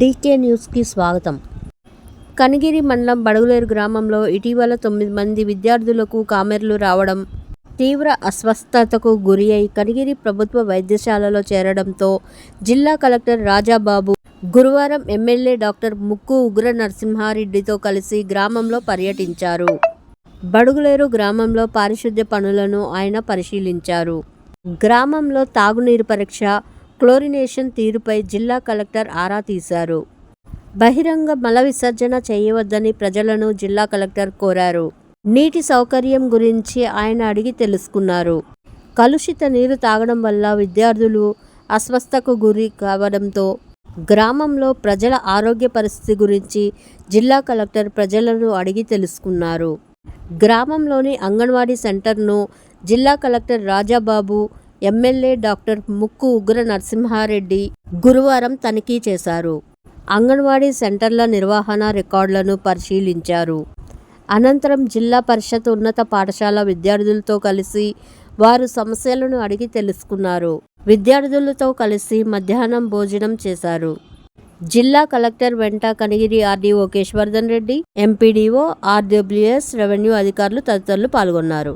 DK న్యూస్కి స్వాగతం. కనిగిరి మండలం బడుగులేరు గ్రామంలో ఇటీవల తొమ్మిది మంది విద్యార్థులకు కామెర్లు రావడం తీవ్ర అస్వస్థతకు గురి అయి కనిగిరి ప్రభుత్వ వైద్యశాలలో చేరడంతో జిల్లా కలెక్టర్ రాజాబాబు గురువారం ఎమ్మెల్యే డాక్టర్ ముక్కు ఉగ్ర నరసింహారెడ్డితో కలిసి గ్రామంలో పర్యటించారు. బడుగులేరు గ్రామంలో పారిశుద్ధ్య పనులను ఆయన పరిశీలించారు. గ్రామంలో తాగునీరు పరీక్ష క్లోరినేషన్ తీరుపై జిల్లా కలెక్టర్ ఆరా తీశారు. బహిరంగ మల విసర్జన చేయవద్దని ప్రజలను జిల్లా కలెక్టర్ కోరారు. నీటి సౌకర్యం గురించి ఆయన అడిగి తెలుసుకున్నారు. కలుషిత నీరు తాగడం వల్ల విద్యార్థులు అస్వస్థకు గురి కావడంతో గ్రామంలో ప్రజల ఆరోగ్య పరిస్థితి గురించి జిల్లా కలెక్టర్ ప్రజలను అడిగి తెలుసుకున్నారు. గ్రామంలోని అంగన్వాడీ సెంటర్ను జిల్లా కలెక్టర్ రాజాబాబు ఎమ్మెల్యే డాక్టర్ ముక్కు ఉగ్ర నరసింహారెడ్డి గురువారం తనిఖీ చేశారు. అంగన్వాడీ సెంటర్ల నిర్వహణ రికార్డులను పరిశీలించారు. అనంతరం జిల్లా పరిషత్ ఉన్నత పాఠశాల విద్యార్థులతో కలిసి వారు సమస్యలను అడిగి తెలుసుకున్నారు. విద్యార్థులతో కలిసి మధ్యాహ్నం భోజనం చేశారు. జిల్లా కలెక్టర్ వెంట Kanigiri RDO Keshavardhan Reddy MPDO RWS revenue అధికారులు తదితరులు పాల్గొన్నారు.